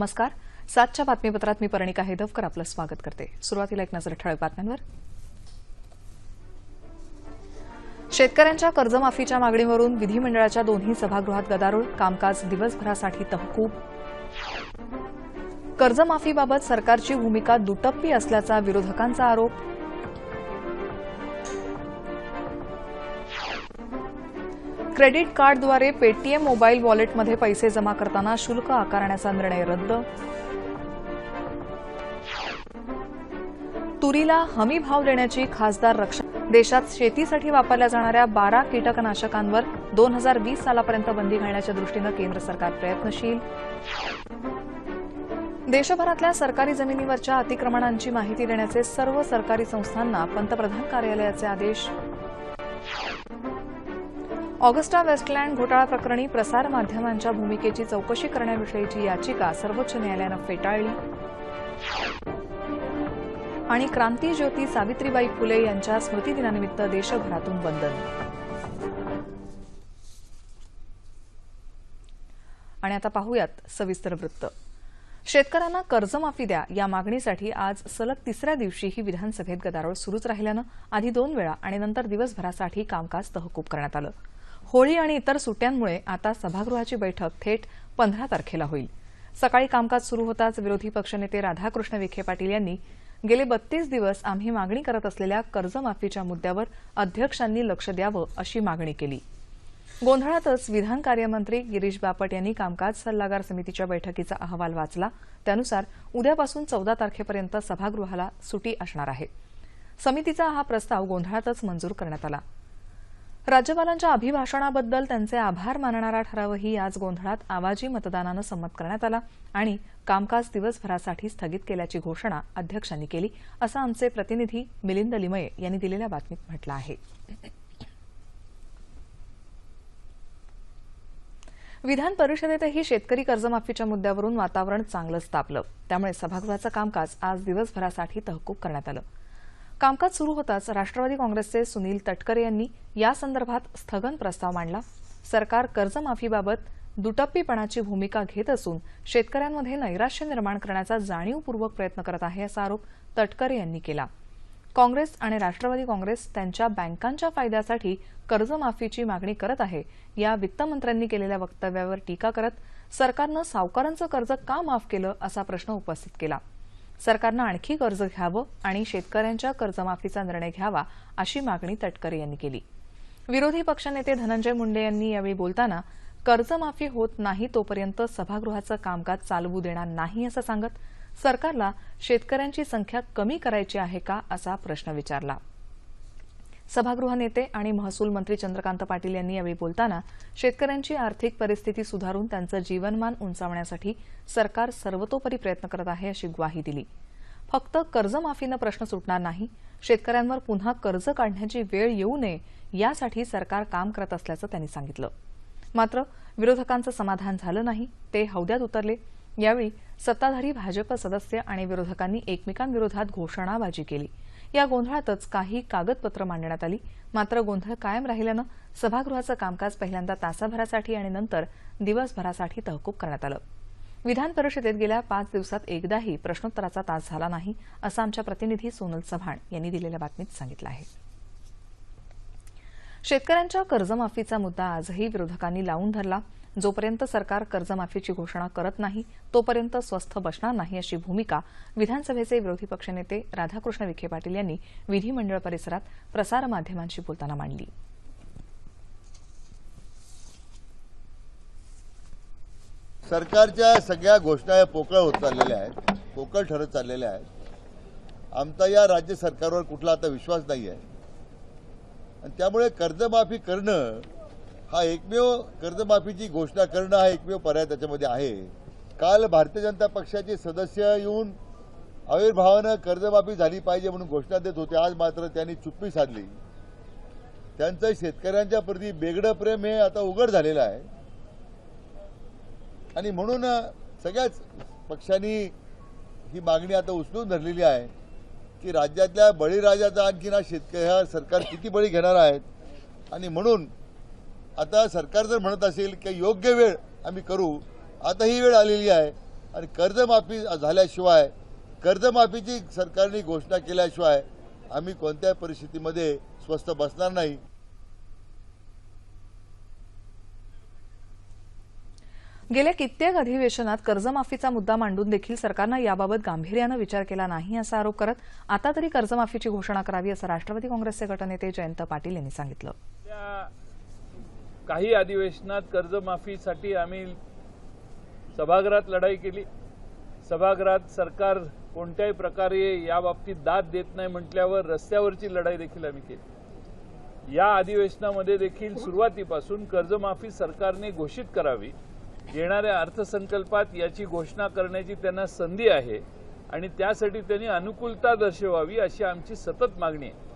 नमस्कार. सातच्या बातमीपत्रात मी पर्णिका हेदवकर आपलं स्वागत करते. सुरुवातीला एक नजर ठळक बातम्यांवर. शेतकऱ्यांच्या कर्जमाफीच्या मागणीवरून विधिमंडळाच्या दोन्ही सभागृहात गदारोळ कामकाज दिवसभरासाठी तहकूब. कर्जमाफीबाबत सरकारची भूमिका दुटप्पी असल्याचा विरोधकांचा आरोप. क्रेडिट कार्डद्वारे पेटीएम मोबाईल वॉलेटमध्ये पैसे जमा करताना शुल्क आकारण्याचा निर्णय रद्द. तुरीला हमी भाव देण्याची खासदार रक्षा देशात शेतीसाठी वापरल्या जाणाऱ्या बारा कीटकनाशकांवर दोन हजार वीस सालापर्यंत बंदी घालण्याच्या दृष्टीनं केंद्र सरकार प्रयत्नशील. देशभरातल्या सरकारी जमिनीवरच्या अतिक्रमणांची माहिती देण्याचे सर्व सरकारी संस्थांना पंतप्रधान कार्यालयाचे आदेश. ऑगस्टा वेस्टलँड घोटाळा प्रकरणी प्रसारमाध्यमांच्या भूमिकेची चौकशी करण्याविषयीची याचिका सर्वोच्च न्यायालयानं फेटाळली. आणि क्रांती ज्योती सावित्रीबाई फुले यांच्या स्मृतिदिनानिमित्त देशभरातून वंदन. आणि आता पाहूयात सविस्तर वृत्त. शेतकऱ्यांना कर्जमाफी द्या या मागणीसाठी आज सलग तिसऱ्या दिवशीही विधानसभेत गदारोळ सुरूच राहिल्यानं आधी दोन वेळा आणि नंतर दिवसभरासाठी कामकाज तहकूब करण्यात आलं. होळी आणि इतर सुट्यांमुळे आता सभागृहाची बैठक थेट पंधरा तारखेला होईल. सकाळी कामकाज सुरू होताच विरोधी पक्षनेते राधाकृष्ण विखे पाटील यांनी गेले बत्तीस दिवस आम्ही मागणी करत असलेल्या कर्जमाफीच्या मुद्द्यावर अध्यक्षांनी लक्ष द्यावं अशी मागणी केली. गोंधळातच विधान कार्यमंत्री गिरीश बापट यांनी कामकाज सल्लागार समितीच्या बैठकीचा अहवाल वाचला. त्यानुसार उद्यापासून चौदा तारखेपर्यंत सभागृहाला सुटी असणार आहे. समितीचा हा प्रस्ताव गोंधळातच मंजूर करण्यात आला. राज्यपालांच्या अभिभाषणाबद्दल त्यांचे आभार मानणारा ठरावही आज गोंधळात आवाजी मतदानानं संमत करण्यात आला आणि कामकाज दिवसभरासाठी स्थगित केल्याची घोषणा अध्यक्षांनी केली असं आमचे प्रतिनिधी मिलिंद लिमये यांनी दिलेल्या बातमीत म्हटलं आहे. विधान परिषदेतही शेतकरी कर्जमाफीच्या मुद्द्यावरून वातावरण चांगलंच तापलं. त्यामुळे सभागृहाचं कामकाज आज दिवसभरासाठी तहकूब करण्यात आलं. कामकाज सुरू होताच राष्ट्रवादी काँग्रेसचे सुनील तटकरे यांनी यासंदर्भात स्थगन प्रस्ताव मांडला. सरकार कर्जमाफीबाबत दुटप्पीपणाची भूमिका घेत असून शेतकऱ्यांमध्ये नैराश्य निर्माण करण्याचा जाणीवपूर्वक प्रयत्न करत आहे असा आरोप तटकरे यांनी केला. काँग्रेस आणि राष्ट्रवादी काँग्रेस त्यांच्या बँकांच्या फायद्यासाठी कर्जमाफीची मागणी करत आहे. या वित्तमंत्र्यांनी केलेल्या वक्तव्यावर टीका करत सरकारनं सावकारांचं कर्ज का माफ केलं असा प्रश्न उपस्थित केला. सरकारनं आणखी कर्ज घ्यावं आणि शेतकऱ्यांच्या कर्जमाफीचा निर्णय घ्यावा अशी मागणी तटकरे यांनी केली. विरोधी पक्षनेते धनंजय मुंडे यांनी यावेळी बोलताना कर्जमाफी होत नाही तोपर्यंत सभागृहाचं कामकाज चालवू देणार नाही असं सांगत सरकारला शेतकऱ्यांची संख्या कमी करायची आहे का असा प्रश्न विचारला. सभागृह नेते आणि महसूल मंत्री चंद्रकांत पाटील यांनी यावेळी बोलताना शेतकऱ्यांची आर्थिक परिस्थिती सुधारून त्यांचं जीवनमान उंचावण्यासाठी सरकार सर्वतोपरी प्रयत्न करत आहे अशी ग्वाही दिली. फक्त कर्जमाफीनं प्रश्न सुटणार नाही शेतकऱ्यांवर पुन्हा कर्ज काढण्याची वेळ येऊ नये यासाठी सरकार काम करत असल्याचं त्यांनी सांगितलं. मात्र विरोधकांचं समाधान झालं नाही ते हौद्यात उतरले. यावेळी सत्ताधारी भाजप सदस्य आणि विरोधकांनी एकमेकांविरोधात घोषणाबाजी केली. या गोंधळातच काही कागदपत्र मांडण्यात आली. मात्र गोंधळ कायम राहिल्यानं सभागृहाचं कामकाज पहिल्यांदा तासाभरासाठी आणि नंतर दिवसभरासाठी तहकूब करण्यात आलं. विधान परिषदेत गेल्या पाच दिवसात एकदाही प्रश्नोत्तराचा तास झाला नाही असं आमच्या प्रतिनिधी सोनल चव्हाण यांनी दिलेल्या बातमीत सांगितलं आहे. शेतकऱ्यांच्या कर्जमाफीचा मुद्दा आजही विरोधकांनी लावून धरला. जोपर्यंत सरकार कर्जमाफीची घोषणा करत नाही तोपर्यंत स्वस्थ बसणार नाही अशी भूमिका विधानसभेचे विरोधी पक्षनेते राधाकृष्ण विखे पाटील यांनी विधिमंडळ परिसरात प्रसारमाध्यमांशी बोलताना मांडली. सरकारच्या सगळ्या घोषणा या पोकळ होत चाललेल्या आहेत पोकळ ठरत चाललेल्या आहेत. आमचा या राज्य सरकारवर कुठला आता विश्वास नाही आहे आणि त्यामुळे कर्जमाफी करणं हा एकमेव कर्जमाफीची घोषणा करणं हा एकमेव पर्याय त्याच्यामध्ये आहे. काल भारतीय जनता पक्षाचे सदस्य येऊन आविर्भावानं कर्जमाफी झाली पाहिजे म्हणून घोषणा देत होते. आज मात्र त्यांनी चुप्पी साधली. त्यांचं शेतकऱ्यांच्या प्रती बेगडं प्रेम हे आता उघड झालेलं आहे. आणि म्हणून सगळ्याच पक्षांनी ही मागणी आता उचलून धरलेली आहे की राज्यातल्या बळीराजाचा आणखीन हा शेतकरी हा सरकार किती बळी घेणार आहेत? आणि म्हणून आता सरकार जर म्हणत असेल की योग्य वेळ आम्ही करू आता ही वेळ आलेली आहे आणि कर्जमाफी झाल्याशिवाय कर्जमाफीची सरकारने घोषणा केल्याशिवाय आम्ही कोणत्याही परिस्थितीमध्ये स्वस्त बसणार नाही. गेल्या कित्येक अधिवेशनात कर्जमाफीचा मुद्दा मांडून देखील सरकारनं याबाबत गांभीर्यानं विचार केला नाही असा आरोप करत आता तरी कर्जमाफीची घोषणा करावी असं राष्ट्रवादी काँग्रेसचे गटनेते जयंत पाटील यांनी सांगितलं. काही अधिवेशनात कर्जमाफीसाठी आम्ही सभागृहात लढाई केली. सभागृहात सरकार कोणत्याही प्रकारे याबाबतीत दाद देत नाही म्हटल्यावर रस्त्यावरची लढाई देखील आम्ही केली. या अधिवेशनामध्ये देखील सुरुवातीपासून कर्जमाफी सरकारने घोषित करावी येणाऱ्या अर्थसंकल्पात याची घोषणा करण्याची त्यांना संधी आहे आणि त्यासाठी त्यांनी अनुकूलता दर्शवावी अशी आमची सतत मागणी आहे.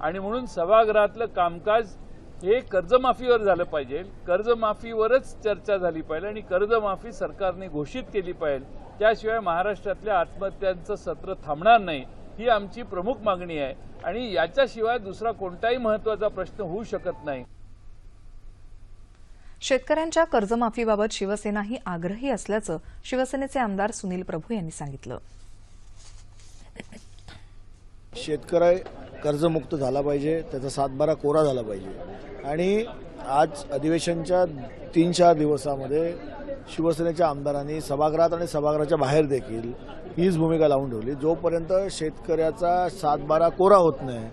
आणि म्हणून सभागृहातलं कामकाज हे कर्जमाफीवर झालं पाहिजे. कर्जमाफीवरच चर्चा झाली पाहिजे आणि कर्जमाफी सरकारने घोषित केली पाहिजे. त्याशिवाय महाराष्ट्रातल्या आत्महत्यांचं सत्र थांबणार नाही ही आमची प्रमुख मागणी आहे. आणि याच्याशिवाय दुसरा कोणताही महत्त्वाचा प्रश्न होऊ शकत नाही. शेतकऱ्यांच्या कर्जमाफीबाबत शिवसेनाही आग्रही असल्याचं शिवसेनेचे आमदार सुनील प्रभू यांनी सांगितलं. शेतकरी कर्जमुक्त झाला पाहिजे त्याचा सातबारा कोरा झाला पाहिजे. आणि आज अधिवेशनच्या तीन चार दिवसामध्ये शिवसेनेच्या आमदारांनी सभागृहात आणि सभागृहाच्या बाहेर देखील हीच भूमिका लावून ठेवली. जोपर्यंत शेतकऱ्याचा सातबारा कोरा होत नाही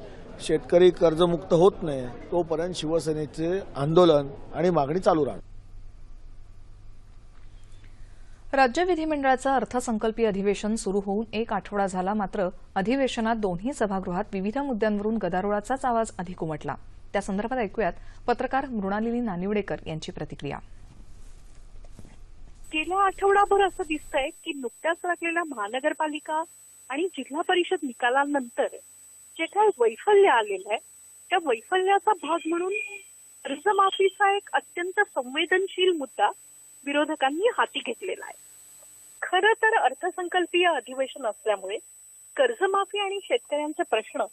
शेतकरी कर्जमुक्त होत नाही तोपर्यंत शिवसेनेचे आंदोलन आणि मागणी चालू राहणार. राज्य विधिमंडळाचं अर्थसंकल्पीय अधिवेशन सुरू होऊन एक आठवडा झाला मात्र अधिवेशनात दोन्ही सभागृहात विविध मुद्द्यांवरून गदारोळाचाच आवाज अधिक उमटला. त्यासंदर्भात ऐकूयात पत्रकार मृणालिनी नानिवडेकर यांची प्रतिक्रिया. गेल्या आठवडाभर असं दिसतंय की नुकत्याच लागलेल्या महानगरपालिका आणि जिल्हा परिषद निकालानंतर जे काय वैफल्य आलेलं आहे त्या वैफल्याचा भाग म्हणून कर्जमाफीचा एक अत्यंत संवेदनशील मुद्दा विरोधकांनी हाती घेतलेला आहे. खरं तर अर्थसंकल्पीय अधिवेशन असल्यामुळे कर्जमाफी आणि शेतकऱ्यांचे प्रश्न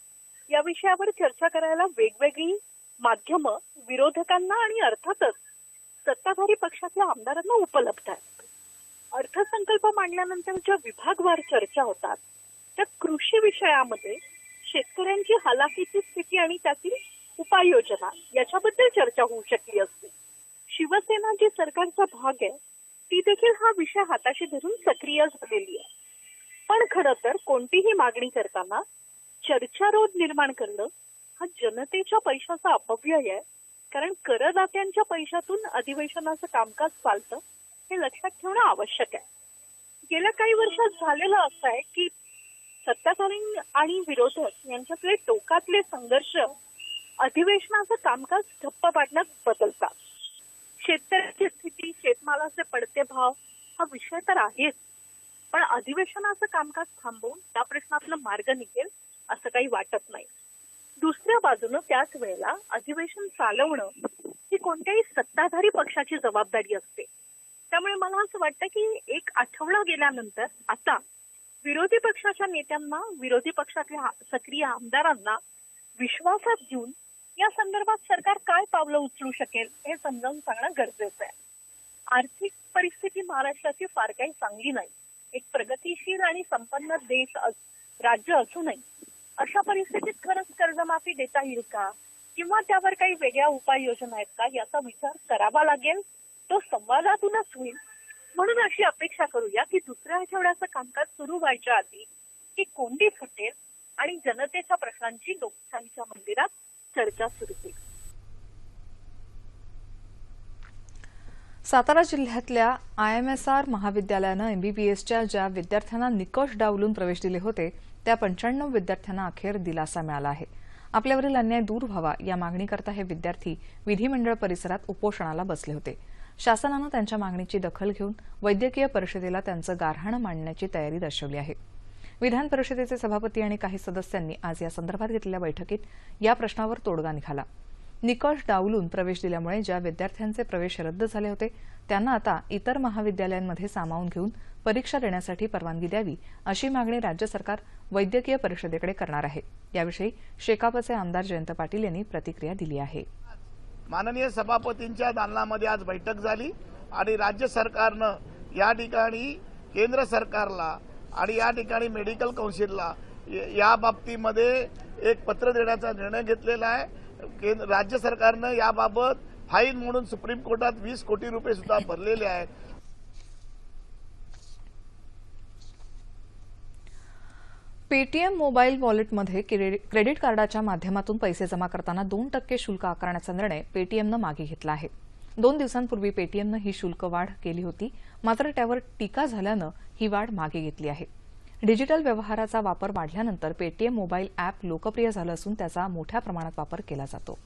या विषयावर चर्चा करायला वेगवेगळी माध्यम विरोधकांना आणि अर्थातच सत्ताधारी पक्षातल्या आमदारांना उपलब्ध आहेत. अर्थसंकल्प मांडल्यानंतर ज्या विभागवार चर्चा होतात त्या कृषी विषयामध्ये शेतकऱ्यांची हालाकीची स्थिती आणि त्यातील उपाययोजना याच्याबद्दल चर्चा होऊ शकली असती. शिवसेना जी सरकारचा भाग आहे ती देखील हा विषय हाताशी धरून सक्रिय झालेली आहे. पण खरं तर कोणतीही मागणी करताना चर्चारोध निर्माण करणं हा जनतेच्या पैशाचा अपव्यय आहे. कारण करदात्यांच्या पैशातून अधिवेशनाचं कामकाज चालतं हे लक्षात ठेवणं आवश्यक आहे. गेल्या काही वर्षात झालेलं असं आहे की सत्ताधारी आणि विरोधक यांच्यातले टोकातले संघर्ष अधिवेशनाचं कामकाज ठप्प पाडण्यात बदलतात. शेतकऱ्याची स्थिती शेतमालाचे पडते भाव हा विषय तर आहेच. पण अधिवेशनाचं कामकाज थांबवून त्या प्रश्नातलं मार्ग निघेल असं काही वाटत नाही. दुसऱ्या बाजूनं त्याच वेळेला अधिवेशन चालवणं ही कोणत्याही सत्ताधारी पक्षाची जबाबदारी असते. त्यामुळे मला असं वाटतं की एक आठवडा गेल्यानंतर आता विरोधी पक्षाच्या नेत्यांना विरोधी पक्षातल्या सक्रिय आमदारांना विश्वासात घेऊन या संदर्भात सरकार काय पावलं उचलू शकेल हे समजावून सांगणं गरजेचं आहे. आर्थिक परिस्थिती महाराष्ट्राची फार काही चांगली नाही. एक प्रगतीशील आणि संपन्न देश अस- राज्य असूनही अशा परिस्थितीत खरंच कर्जमाफी देता येईल का? किंवा त्यावर काही वेगळ्या उपाययोजना आहेत का? याचा विचार करावा लागेल. तो संवादातूनच होईल. म्हणून अशी अपेक्षा करूया की दुसऱ्या आठवड्याचं कामकाज सुरू व्हायच्या आधी ही कोंडी फुटेल आणि जनतेच्या प्रश्नांची लोकशाहीच्या मंदिरात चर्चा सुरू होईल. सातारा जिल्ह्यातल्या आयएमएसआर महाविद्यालयानं एमबीबीएसच्या ज्या विद्यार्थ्यांना निकष डावलून प्रवेश दिले होते त्या पंच्याण्णव विद्यार्थ्यांना अखेर दिलासा मिळाला आहे. आपल्यावरील अन्याय दूर व्हावा या मागणीकरता हे विद्यार्थी विधिमंडळ परिसरात उपोषणाला बसले होते. शासनानं त्यांच्या मागणीची दखल घेऊन वैद्यकीय परिषदेला त्यांचं गारहाणं मांडण्याची तयारी दर्शवली आहे. विधान परिषदेचे सभापती आणि काही सदस्यांनी आज या संदर्भात घेतलेल्या बैठकीत या प्रश्नावर तोडगा निघाला. निकष डावलून प्रवेश दिल्यामुळे ज्या विद्यार्थ्यांचे प्रवेश रद्द झाले होते त्यांना आता इतर महाविद्यालयांमध्ये सामावून घेऊन परीक्षा देण्यासाठी परवानगी द्यावी अशी मागणी राज्य सरकार वैद्यकीय परिषदेकडे करणार आहे. याविषयी शेकापचे आमदार जयंत पाटील यांनी प्रतिक्रिया दिली आहे. माननीय सभापतींच्या दालनामध्ये आज बैठक झाली आणि राज्य सरकारनं या ठिकाणी केंद्र सरकारला आणि या ठिकाणी मेडिकल कौन्सिलला या बाबतीमध्ये एक पत्र देण्याचा निर्णय घेतलेला आहे. केंद्र राज्य सरकारनं याबाबत फाईन म्हणून सुप्रीम कोर्टात वीस कोटी रुपये सुद्धा भरलेले आहेत. पेटीएम मोबाईल वॉलेटमध्ये क्रेडिट कार्डाच्या माध्यमातून पैसे जमा करताना दोन टक्के शुल्क आकारण्याचा निर्णय पेटीएमनं मागे घेतला आहे. दोन दिवसांपूर्वी पेटीएमनं ही शुल्क वाढ केली होती मात्र त्यावर टीका झाल्यानं ही वाढ मागे घेतली आहे. डिजिटल व्यवहाराचा वापर वाढल्यानंतर पेटीएम मोबाईल अॅप लोकप्रिय झालं असून त्याचा मोठ्या प्रमाणात वापर केला जातो.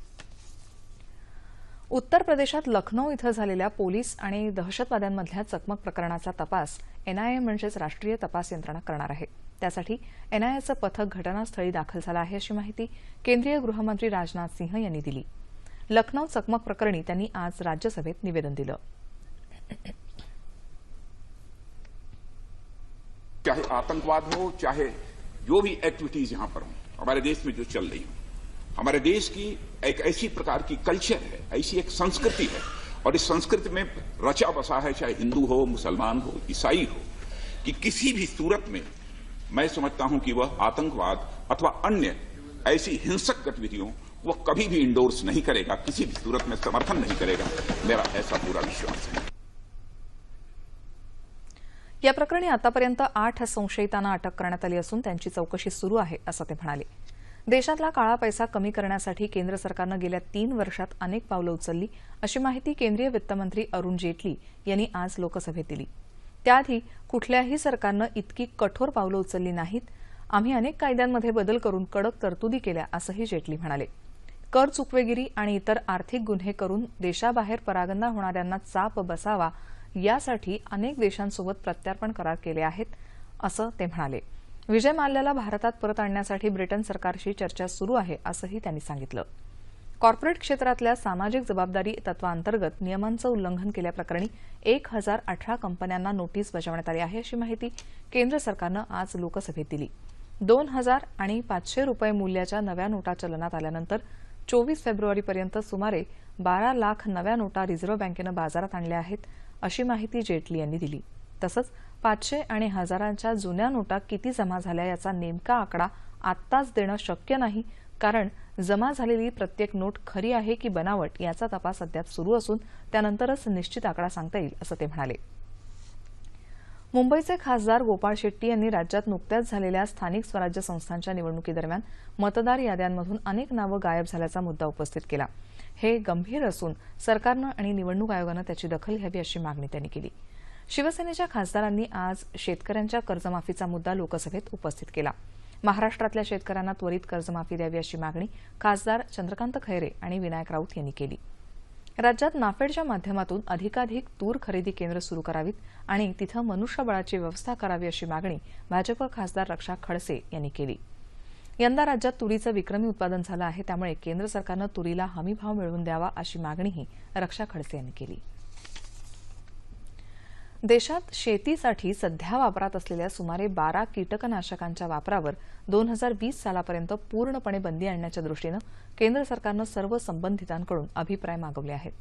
उत्तर प्रदेशात लखनौ इथं झालेल्या पोलीस आणि दहशतवाद्यांमधल्या चकमक प्रकरणाचा तपास एनआयए म्हणजेच राष्ट्रीय तपास यंत्रणा करणार आहे. त्यासाठी एनआयएचं पथक घटनास्थळी दाखल झालं आहे अशी माहिती केंद्रीय गृहमंत्री राजनाथ सिंह यांनी दिली. लखनौ चकमक प्रकरणी त्यांनी आज राज्यसभेत निवेदन दिलं. चाहे आतंकवाद हो, चाहे जो भी एक्टिविटीज़ यहाँ पर हो, हमारे देश में जो चल रही हो। हमारे देश की एक ऐसी प्रकार की कल्चर है, ऐसी एक संस्कृति है, और इस संस्कृति में रचा बसा है, चाहे हिंदू हो, मुसलमान हो, ईसाई हो, कि किसी भी सूरत में मैं समझता हूँ कि वह आतंकवाद अथवा अन्य ऐसी हिंसक गतिविधियों, वह कभी भी इंडोर्स नहीं करेगा, किसी भी सूरत में समर्थन नहीं करेगा। मेरा ऐसा पूरा विश्वास है। या प्रकरणी आतापर्यंत आठ संशयितांना अटक करण्यात आली असून त्यांची चौकशी सुरू आहे असं ते म्हणाले. देशातला काळा पैसा कमी करण्यासाठी केंद्र सरकारनं गेल्या तीन वर्षात अनेक पावलं उचलली अशी माहिती केंद्रीय वित्तमंत्री अरुण जेटली यांनी आज लोकसभेत दिली. त्याआधी कुठल्याही सरकारनं इतकी कठोर पावलं उचलली नाहीत आम्ही अनेक कायद्यांमध्ये बदल करून कडक तरतुदी केल्या असंही जेटली म्हणाले. कर चुकवेगिरी आणि इतर आर्थिक गुन्हे करून देशाबाहेर परागंदा होणाऱ्यांना चाप बसावा यासाठी अनेक देशांसोबत प्रत्यार्पण करार केले आहेत असं ते म्हणाले. विजय माल्याला भारतात परत आणण्यासाठी ब्रिटन सरकारशी चर्चा सुरू आहे असंही त्यांनी सांगितलं. कॉर्पोरेट क्षेत्रातल्या सामाजिक जबाबदारी तत्वांतर्गत नियमांचं उल्लंघन केल्याप्रकरणी एक हजार अठरा कंपन्यांना नोटीस बजावण्यात आली आहे अशी माहिती केंद्र सरकारनं आज लोकसभेत दिली. दोन हजार आणि पाचशे रुपये मूल्याच्या नव्या नोटा चलनात आल्यानंतर चोवीस फेब्रुवारीपर्यंत सुमारे बारा लाख नव्या नोटा रिझर्व्ह बँकेनं बाजारात आणल्या आहेत अशी माहिती जेटली यांनी दिली. तसंच पाचशे आणि हजारांच्या जुन्या नोटा किती जमा झाल्या याचा नेमका आकडा आत्ताच देणं शक्य नाही कारण जमा झालेली प्रत्येक नोट खरी आहे की बनावट याचा तपास अद्याप सुरू असून त्यानंतरच निश्चित आकडा सांगता येईल असं ते म्हणाले. मुंबईचे खासदार गोपाळ शेट्टी यांनी राज्यात नुकत्याच झालेल्या स्थानिक स्वराज्य संस्थांच्या निवडणुकीदरम्यान मतदार याद्यांमधून अनेक नावं गायब झाल्याचा मुद्दा उपस्थित केला. हे गंभीर असून सरकारनं आणि निवडणूक आयोगानं त्याची दखल घ्यावी अशी मागणी त्यांनी केली. शिवसेनेच्या खासदारांनी आज शेतकऱ्यांच्या कर्जमाफीचा मुद्दा लोकसभेत उपस्थित केला. महाराष्ट्रातल्या शेतकऱ्यांना त्वरित कर्जमाफी द्यावी अशी मागणी खासदार चंद्रकांत खैरे आणि विनायक राऊत यांनी केली. राज्यात नाफेडच्या माध्यमातून अधिकाधिक तूर खरेदी केंद्र सुरू करावीत आणि तिथं मनुष्यबळाची व्यवस्था करावी अशी मागणी भाजप खासदार रक्षा खडसे यांनी केली. यंदा राज्यात तुरीचं विक्रमी उत्पादन झालं आहे त्यामुळे केंद्र सरकारनं तुरीला हमी भाव मिळवून द्यावा अशी मागणीही रक्षा खडसे यांनी केली. देशात शेतीसाठी सध्या वापरात असलेल्या सुमारे बारा कीटकनाशकांच्या वापरावर दोन हजार वीस सालापर्यंत पूर्णपणे बंदी आणण्याच्या दृष्टीनं केंद्र सरकारनं सर्व संबंधितांकडून अभिप्राय मागवले आहेत.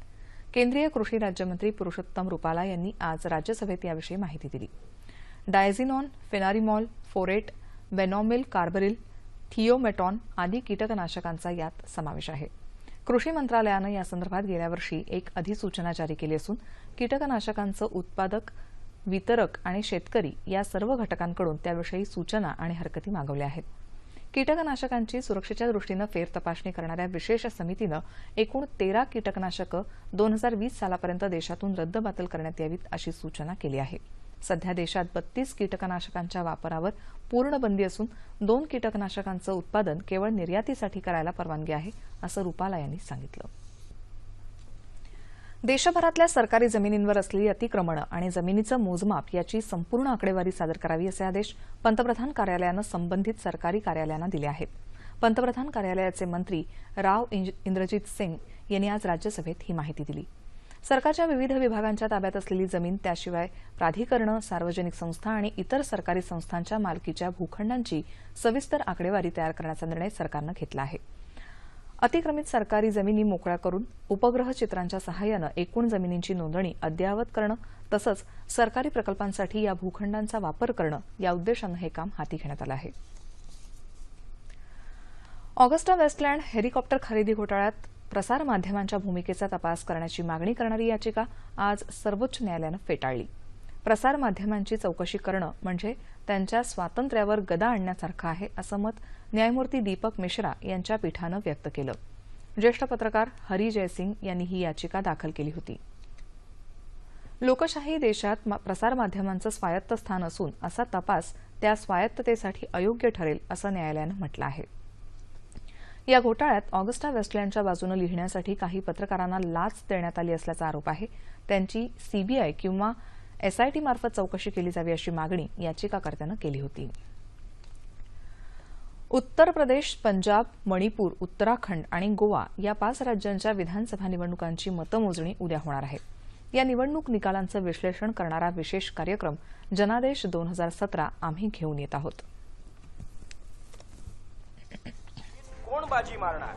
केंद्रीय कृषी राज्यमंत्री पुरुषोत्तम रुपाला यांनी आज राज्यसभेत याविषयी माहिती दिली. डायझिनॉन फेनारिमॉल फोरेट बेनॉमिल कार्बरिल थिओमेटॉन आदी कीटकनाशकांचा यात समावेश आहे. कृषी मंत्रालयानं यासंदर्भात गेल्या वर्षी एक अधिसूचना जारी केली असून कीटकनाशकांचं उत्पादक वितरक आणि शेतकरी या सर्व घटकांकडून त्याविषयी सूचना आणि हरकती मागवल्या आहेत. कीटकनाशकांची सुरक्षेच्या दृष्टीनं फेरतपासणी करणाऱ्या विशेष समितीनं एकूण तेरा कीटकनाशकं दोन हजार वीस सालापर्यंत देशातून रद्दबातल करण्यात यावीत अशी सूचना केली आहे. सध्या देशात बत्तीस कीटकनाशकांच्या वापरावर पूर्ण बंदी असून दोन कीटकनाशकांचं उत्पादन केवळ निर्यातीसाठी करायला परवानगी आहे असं रुपाला यांनी सांगितलं. देशभरातल्या सरकारी जमिनींवर असलेली अतिक्रमणं आणि जमिनीचं मोजमाप याची संपूर्ण आकडेवारी सादर करावी असे आदेश पंतप्रधान कार्यालयानं संबंधित सरकारी कार्यालयांना दिले आहेत. पंतप्रधान कार्यालयाचे मंत्री राव इंद्रजित सिंग यांनी आज राज्यसभेत ही माहिती दिली. सरकारच्या विविध विभागांच्या ताब्यात असलेली जमीन त्याशिवाय प्राधिकरणं सार्वजनिक संस्था आणि इतर सरकारी संस्थांच्या मालकीच्या भूखंडांची सविस्तर आकडेवारी तयार करण्याचा निर्णय सरकारनं घेतला आहे. अतिक्रमित सरकारी जमिनी मोकळ्या करून उपग्रह चित्रांच्या सहाय्यानं एकूण जमिनींची नोंदणी अद्ययावत करणं तसंच सरकारी प्रकल्पांसाठी या भूखंडांचा वापर करणं या उद्देशानं हे काम हाती घेण्यात आलं आहे. ऑगस्टा वेस्टलँड हेलिकॉप्टर खरेदी घोटाळ्यात प्रसारमाध्यमांच्या भूमिकेचा तपास करण्याची मागणी करणारी याचिका आज सर्वोच्च न्यायालयानं फेटाळली. प्रसारमाध्यमांची चौकशी करणं म्हणजे त्यांच्या स्वातंत्र्यावर गदा आणण्यासारखं आहे असं मत न्यायमूर्ती दीपक मिश्रा यांच्या पीठानं व्यक्त केलं. ज्येष्ठ पत्रकार हरी जयसिंग यांनी ही याचिका दाखल केली होती. लोकशाही देशात प्रसारमाध्यमांचं स्वायत्त स्थान असून असा तपास त्या स्वायत्ततेसाठी अयोग्य ठरेल असं न्यायालयानं म्हटलं आहे. या घोटाळ्यात ऑगस्टा वेस्टलँडच्या बाजूनं लिहिण्यासाठी काही पत्रकारांना लाच देण्यात आली असल्याचा आरोप आहे. त्यांची सीबीआय किंवा एसआयटी मार्फत चौकशी केली जावी अशी मागणी याचिकाकर्त्यानं केली होती. उत्तर प्रदेश पंजाब मणिपूर उत्तराखंड आणि गोवा या पाच राज्यांच्या विधानसभा निवडणुकांची मतमोजणी उद्या होणार आहे. या निवडणूक निकालांचं विश्लेषण करणारा विशेष कार्यक्रम जनादेश दोन हजार सतरा आम्ही घेऊन येत आहोत. बाजी मारणार.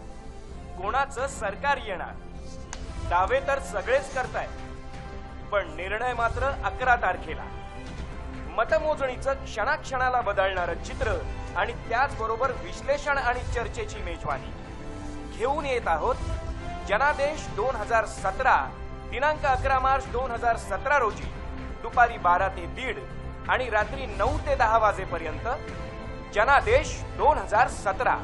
कोणाचं सरकार येणार? दावे तर सगळेच करताय. पण निर्णय मात्र अकरा तारखेला. मतमोजणीचं क्षणाक्षणाला बदलणारं चित्र आणि त्याचबरोबर विश्लेषण आणि चर्चेची मेजवानी. घेऊन येत आहोत जनादेश दोन हजार सतरा दिनांक अकरा मार्च दोन हजार सतरा रोजी दुपारी बारा ते दीड आणि रात्री नऊ ते दहा वाजेपर्यंत जनादेश दोन हजार सतरा.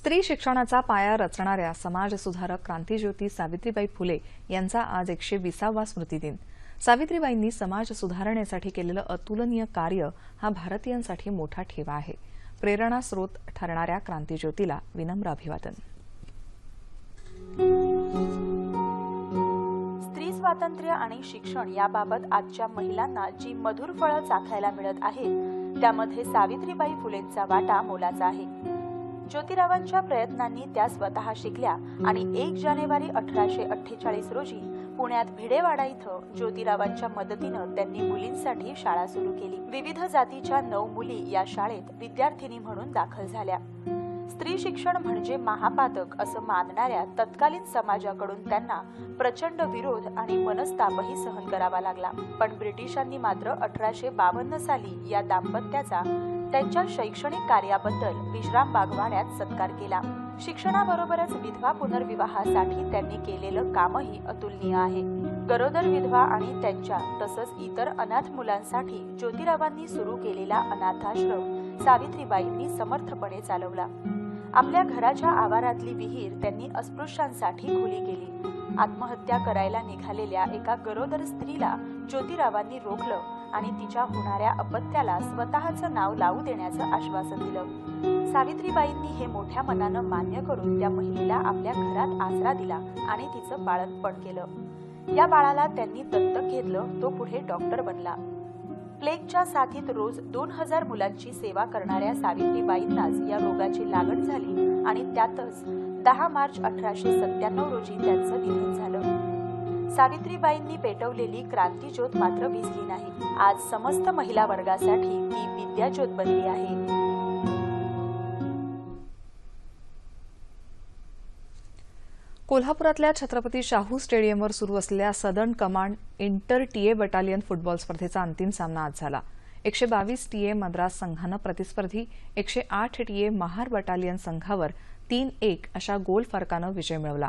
स्त्री शिक्षणाचा पाया रचणाऱ्या समाजसुधारक क्रांतीज्योती सावित्रीबाई फुले यांचा आज एकशे विसावा स्मृतिदिन. सावित्रीबाईंनी समाज सुधारणेसाठी केलेलं अतुलनीय कार्य हा भारतीयांसाठी मोठा ठेवा आहे. प्रेरणा स्रोत ठरणाऱ्या क्रांतीज्योतीला विनम्र अभिवादन. स्त्री स्वातंत्र्य आणि शिक्षण याबाबत आजच्या महिलांना जी मधुर फळं चाखायला मिळत आहेत त्यामध्ये सावित्रीबाई फुलेंचा वाटा मोलाचा आहे. ज्योतिरावांच्या प्रयत्नांनी त्या स्वतः शिकल्या आणि एक जानेवारी अठराशे अठ्ठेचाळीस रोजी पुण्यात भिडेवाडा इथं ज्योतिरावांच्या मदतीनं त्यांनी मुलींसाठी शाळा सुरू केली. विविध जातीच्या नऊ मुली या शाळेत विद्यार्थिनी म्हणून दाखल झाल्या. स्त्री शिक्षण म्हणजे महापातक असं मानणाऱ्या तत्कालीन समाजाकडून त्यांना प्रचंड विरोध आणि मनस्तापही सहन करावा लागला. पण ब्रिटिशांनी मात्र अठराशे बावन्न साली या दाम्पत्याचा त्यांच्या शैक्षणिक कार्याबद्दल विश्राम बागवाड्यात सत्कार केला. शिक्षणाबरोबरच विधवा पुनर्विवाहासाठी त्यांनी केलेलं कामही अतुलनीय आहे. गरोदर विधवा आणि त्यांच्या तसंच इतर अनाथ मुलांसाठी ज्योतिरावांनी सुरू केलेला अनाथाश्रम सावित्रीबाईंनी समर्थपणे चालवला. आपल्या घराच्या आवारातली विहीर त्यांनी अस्पृश्यांसाठी खुली केली. आत्महत्या करायला निघालेल्या एका गरोदर स्त्रीला ज्योतिरावांनी रोखलं आणि तिच्या होणाऱ्या अपत्याला स्वतःचं नाव लावू देण्याचं आश्वासन दिलं. सावित्रीबाईंनी हे मोठ्या मनानं मान्य करून त्या महिलेला आपल्या घरात आसरा दिला आणि तिचं बाळंतपण केलं. या बाळाला त्यांनी दत्तक घेतलं तो पुढे डॉक्टर बनला. प्लेगच्या साथीत रोज दोन हजार मुलांची सेवा करणाऱ्या सावित्रीबाईंनाच या रोगाची लागण झाली आणि त्यातच दहा मार्च अठराशे सत्त्याण्णव रोजी त्यांचं निधन झालं. सावित्रीबाईंनी पेटवलेली क्रांतीज्योत मात्र भिजली नाही. आज समस्त महिला वर्गासाठी ती विद्याज्योत बनली आहे. कोल्हापुरातल्या छत्रपती शाहू स्टेडियमवर सुरू असलेल्या southern command inter TA battalion football स्पर्धेचा अंतिम सामना आज झाला. एकशे बावीस टीए मद्रास संघानं प्रतिस्पर्धी एकशे आठ टीए महार बटालियन संघावर तीन एक अशा गोल फरकानं विजय मिळवला.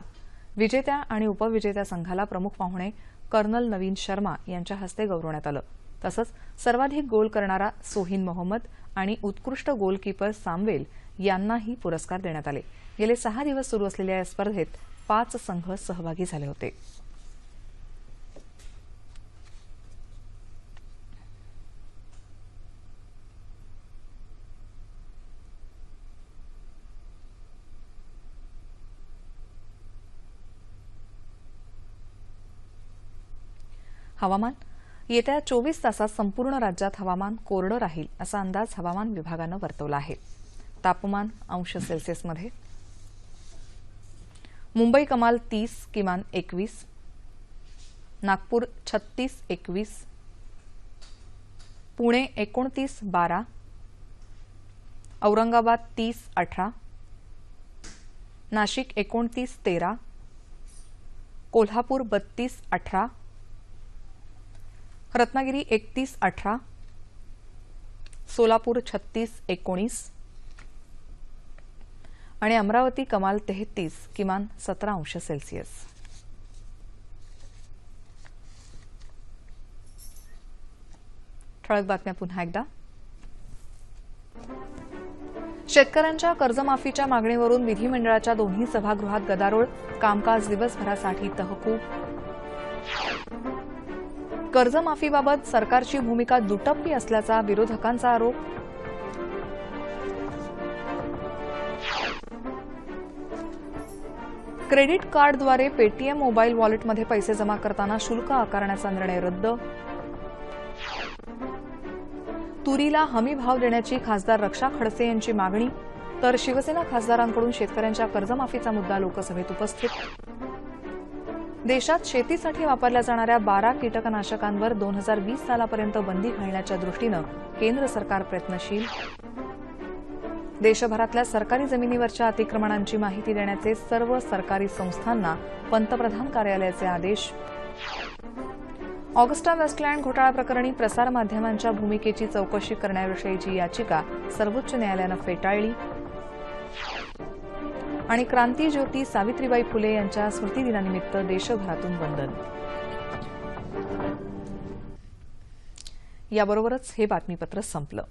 विजेत्या आणि उपविजेत्या संघाला प्रमुख पाहुणे कर्नल नवीन शर्मा यांच्या हस्ते गौरवण्यात आलं. तसंच सर्वाधिक गोल करणारा सोहिन मोहम्मद आणि उत्कृष्ट गोलकीपर सामवेल यांनाही पुरस्कार देण्यात आले. गेले सहा दिवस सुरू असलेल्या या स्पर्धेत पाच संघ सहभागी झाले होते. हवामान. येत्या चोवीस तासात संपूर्ण राज्यात हवामान कोरडं राहील असा अंदाज हवामान विभागानं वर्तवला आहे. तापमान अंश सेल्सिअसमध्ये. मुंबई कमाल तीस किमान एकवीस. नागपूर छत्तीस एकवीस. पुणे एकोणतीस बारा. औरंगाबाद तीस अठरा. नाशिक एकोणतीस तेरा. कोल्हापूर बत्तीस अठरा. रत्नागिरी एकतीस अठरा. सोलापूर छत्तीस एकोणीस. आणि अमरावती कमाल तेहतीस किमान सतरा अंश सेल्सिअस. ठळक बातम्या पुन्हा एकदा. शेतकऱ्यांच्या कर्जमाफीच्या मागणीवरून विधिमंडळाच्या दोन्ही सभागृहात गदारोळ कामकाज दिवसभरासाठी तहकूब कर्जमाफीबाबत सरकारची भूमिका दुटप्पी असल्याचा विरोधकांचा आरोप. क्रेडिट कार्डद्वारे पेटीएम मोबाईल वॉलेटमध्ये पैसे जमा करताना शुल्क आकारण्याचा निर्णय रद्द. तुरीला हमी भाव देण्याची खासदार रक्षा खडसे यांची मागणी तर शिवसेना खासदारांकडून शेतकऱ्यांच्या कर्जमाफीचा मुद्दा लोकसभेत उपस्थित देशात शेतीसाठी वापरल्या जाणाऱ्या बारा कीटकनाशकांवर दोन हजार वीस सालापर्यंत बंदी घालण्याच्या दृष्टीनं केंद्र सरकार प्रयत्नशील. देशभरातल्या सरकारी जमिनीवरच्या अतिक्रमणांची माहिती देण्याचे सर्व सरकारी संस्थांना पंतप्रधान कार्यालयाचे आदेश. ऑगस्टा वेस्टलँड घोटाळा प्रकरणी प्रसारमाध्यमांच्या भूमिकेची चौकशी करण्याविषयीची याचिका सर्वोच्च न्यायालयानं फेटाळली. आणि क्रांती ज्योती सावित्रीबाई फुले यांच्या स्मृतिदिनानिमित्त देशभरातून वंदन. याबरोबरच हे बातमीपत्र संपलं.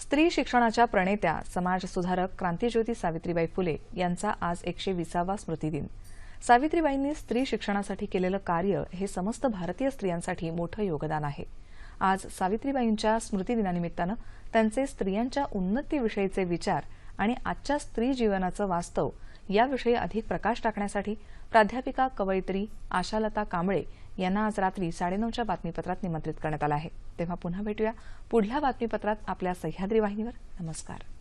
स्त्री शिक्षणाच्या प्रणेत्या समाजसुधारक क्रांतीज्योती सावित्रीबाई फुले यांचा आज एकशे विसावा स्मृतिदिन. सावित्रीबाईंनी स्त्री शिक्षणासाठी केलेलं कार्य हे समस्त भारतीय स्त्रियांसाठी मोठं योगदान आहे. आज सावित्रीबाईंच्या स्मृतिदिनानिमित्तानं त्यांचे स्त्रियांच्या उन्नतीविषयीचे विचार आणि आजच्या स्त्री जीवनाचं वास्तव याविषयी अधिक प्रकाश टाकण्यासाठी प्राध्यापिका कवयित्री आशालता कांबळे यांना आज रात्री साडेनऊच्या बातमीपत्रात निमंत्रित करण्यात आलं आहे. तेव्हा पुन्हा भेटूया पुढल्या बातमीपत्रात आपल्या सह्याद्री वाहिनीवर. नमस्कार.